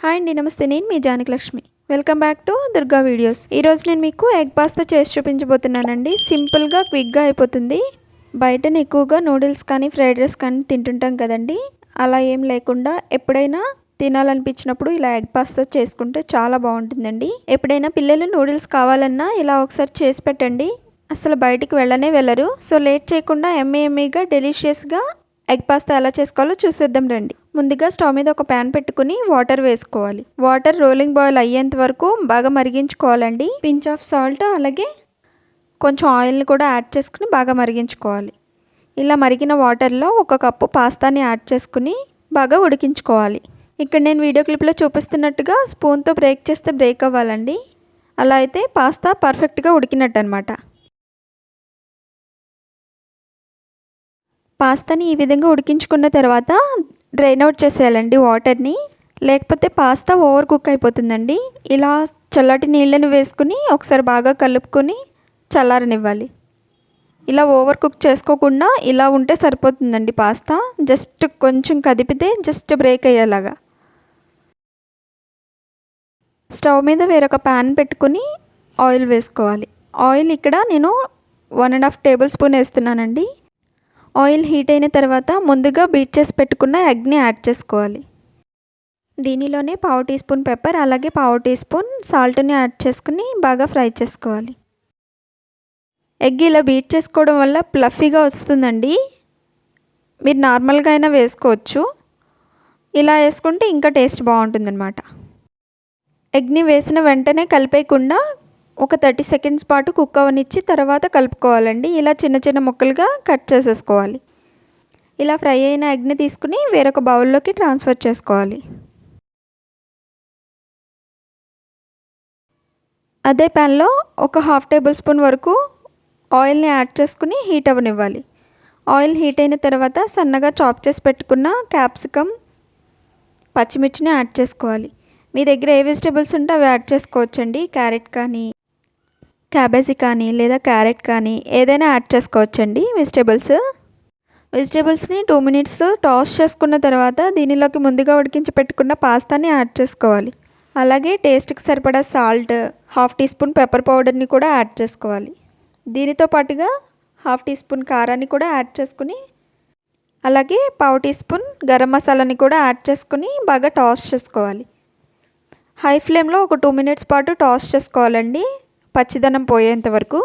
Hi అండి నమస్తే. నేను మీ Janakalakshmi welcome back to Durga videos ఈరోజు నేను మీకు ఎగ్ పాస్తా చేసి చూపించబోతున్నానండి. సింపుల్గా క్విక్గా అయిపోతుంది. బయటనే ఎక్కువగా నూడిల్స్ కానీ ఫ్రైడ్ రైస్ కానీ తింటుంటాం కదండి. అలా ఏం లేకుండా ఎప్పుడైనా తినాలనిపించినప్పుడు ఇలా ఎగ్ పాస్తా చేసుకుంటే చాలా బాగుంటుందండి. ఎప్పుడైనా పిల్లలు నూడిల్స్ కావాలన్నా ఇలా ఒకసారి చేసి పెట్టండి. అసలు బయటికి వెళ్ళనే వెళ్ళరు. సో లేట్ చేయకుండా ఎమ్మీ ఎమ్మీగా డెలిషియస్గా ఎగ్ పాస్తా ఎలా చేసుకోవాలో చూసేద్దాం రండి. ముందుగా స్టవ్ మీద ఒక ప్యాన్ పెట్టుకుని వాటర్ వేసుకోవాలి. వాటర్ రోలింగ్ బాయిల్ అయ్యేంత వరకు బాగా మరిగించుకోవాలండి. పించ్ ఆఫ్ సాల్ట్ అలాగే కొంచెం ఆయిల్ని కూడా యాడ్ చేసుకుని బాగా మరిగించుకోవాలి. ఇలా మరిగిన వాటర్లో ఒక కప్పు పాస్తాని యాడ్ చేసుకుని బాగా ఉడికించుకోవాలి. ఇక్కడ నేను వీడియో క్లిప్లో చూపిస్తున్నట్టుగా స్పూన్తో బ్రేక్ చేస్తే బ్రేక్ అవ్వాలండి. అలా అయితే పాస్తా పర్ఫెక్ట్గా ఉడికినట్టు అనమాట పాస్తాని ఈ విధంగా ఉడికించుకున్న తర్వాత డ్రైన్ అవుట్ చేసేయాలండి వాటర్ని. లేకపోతే పాస్తా ఓవర్ కుక్ అయిపోతుందండి. ఇలా చల్లటి నీళ్ళని వేసుకుని ఒకసారి బాగా కలుపుకొని చల్లారనివ్వాలి. ఇలా ఓవర్ కుక్ చేసుకోకుండా ఇలా ఉంటే సరిపోతుందండి పాస్తా. జస్ట్ కొంచెం కదిపితే జస్ట్ బ్రేక్ అయ్యేలాగా. స్టవ్ మీద వేరొక ప్యాన్ పెట్టుకుని ఆయిల్ వేసుకోవాలి. ఆయిల్ ఇక్కడ నేను one and half tablespoon వేస్తున్నానండి. ఆయిల్ హీట్ అయిన తర్వాత ముందుగా బీట్ చేసి పెట్టుకున్న ఎగ్ని యాడ్ చేసుకోవాలి. దీనిలోనే పావు టీ స్పూన్ పెప్పర్ అలాగే పావు టీ స్పూన్ సాల్ట్ని యాడ్ చేసుకుని బాగా ఫ్రై చేసుకోవాలి. ఎగ్ ఇలా బీట్ చేసుకోవడం వల్ల ప్లఫీగా వస్తుందండి. మీరు నార్మల్గా అయినా వేసుకోవచ్చు. ఇలా వేసుకుంటే ఇంకా టేస్ట్ బాగుంటుందన్నమాట. ఎగ్ని వేసిన వెంటనే కలిపేయకుండా ఒక థర్టీ సెకండ్స్ పాటు కుక్ అవనిచ్చి తర్వాత కలుపుకోవాలండి. ఇలా చిన్న చిన్న ముక్కలుగా కట్ చేసేసుకోవాలి. ఇలా ఫ్రై అయిన ఎగ్ని తీసుకుని వేరొక బౌల్లోకి ట్రాన్స్ఫర్ చేసుకోవాలి. అదే ప్యాన్లో ఒక హాఫ్ టేబుల్ స్పూన్ వరకు ఆయిల్ని యాడ్ చేసుకుని హీట్ అవ్వనివ్వాలి ఆయిల్ హీట్ అయిన తర్వాత సన్నగా చాప్ చేసి పెట్టుకున్న క్యాప్సికమ్ పచ్చిమిర్చిని యాడ్ చేసుకోవాలి. మీ దగ్గర ఏ వెజిటేబుల్స్ ఉంటే అవి యాడ్ చేసుకోవచ్చండి. క్యారెట్ కానీ క్యాబేజీ కానీ లేదా క్యారెట్ కానీ ఏదైనా యాడ్ చేసుకోవచ్చండి వెజిటేబుల్స్. వెజిటేబుల్స్ని టూ మినిట్స్ టాస్ చేసుకున్న తర్వాత దీనిలోకి ముందుగా ఉడికించి పెట్టుకున్న పాస్తాని యాడ్ చేసుకోవాలి. అలాగే టేస్ట్కి సరిపడా salt half teaspoon pepper పౌడర్ని కూడా యాడ్ చేసుకోవాలి. దీనితో పాటుగా హాఫ్ టీ స్పూన్ కారాన్ని కూడా యాడ్ చేసుకుని అలాగే పావు టీ స్పూన్ గరం మసాలాని కూడా యాడ్ చేసుకుని బాగా టాస్ చేసుకోవాలి. హై ఫ్లేమ్లో ఒక టూ మినిట్స్ పాటు టాస్ చేసుకోవాలండి. పచ్చిదనం పోయేంత వరకు?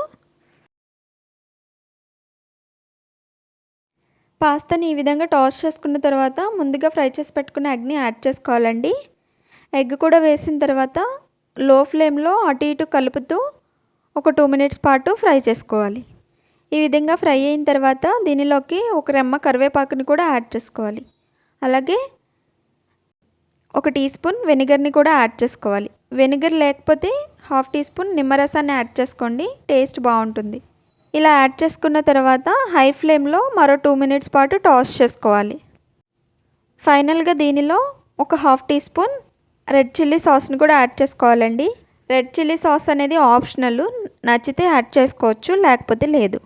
పాస్తాని ఈ విధంగా టాస్ చేసుకున్న తర్వాత ముందుగా ఫ్రై చేసి పెట్టుకున్న ఎగ్ని యాడ్ చేసుకోవాలండి. ఎగ్ కూడా వేసిన తర్వాత లో ఫ్లేమ్లో అటు ఇటు కలుపుతూ ఒక టూ మినిట్స్ పాటు ఫ్రై చేసుకోవాలి. ఈ విధంగా ఫ్రై అయిన తర్వాత దీనిలోకి ఒక రెమ్మ కరివేపాకుని కూడా యాడ్ చేసుకోవాలి. అలాగే ఒక టీ స్పూన్ వెనిగర్ని కూడా యాడ్ చేసుకోవాలి. వెనిగర్ లేకపోతే హాఫ్ టీ స్పూన్ నిమ్మరసాన్ని యాడ్ చేసుకోండి టేస్ట్ బాగుంటుంది. ఇలా యాడ్ చేసుకున్న తర్వాత హై ఫ్లేమ్లో మరో టూ మినిట్స్ పాటు టాస్ చేసుకోవాలి. ఫైనల్గా దీనిలో ఒక half teaspoon red chilli సాస్ని కూడా యాడ్ చేసుకోవాలండి. రెడ్ చిల్లీ సాస్ అనేది ఆప్షనల్ నచ్చితే యాడ్ చేసుకోవచ్చు లేకపోతే లేదు.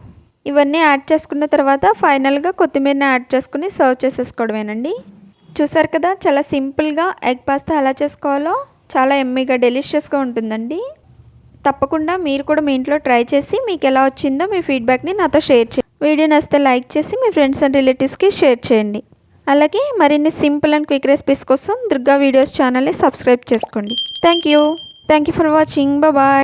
ఇవన్నీ యాడ్ చేసుకున్న తర్వాత ఫైనల్గా కొత్తిమీరని యాడ్ చేసుకుని సర్వ్ చేసేసుకోవడమేనండి. చూసారు కదా చాలా సింపుల్గా ఎగ్ పాస్తా ఎలా చేసుకోవాలో? చాలా ఎమ్మీగా డెలిషియస్గా ఉంటుందండి. తప్పకుండా మీరు కూడా మీ ఇంట్లో ట్రై చేసి మీకు ఎలా వచ్చిందో మీ ఫీడ్బ్యాక్ని నాతో షేర్ చేయండి. వీడియో నచ్చితే లైక్ చేసి మీ ఫ్రెండ్స్ అండ్ రిలేటివ్స్కి షేర్ చేయండి. అలాగే మరిన్ని సింపుల్ అండ్ క్విక్ రెసిపీస్ కోసం దుర్గా వీడియోస్ ఛానల్ని సబ్స్క్రైబ్ చేసుకోండి. Thank you. Thank you for watching. Bye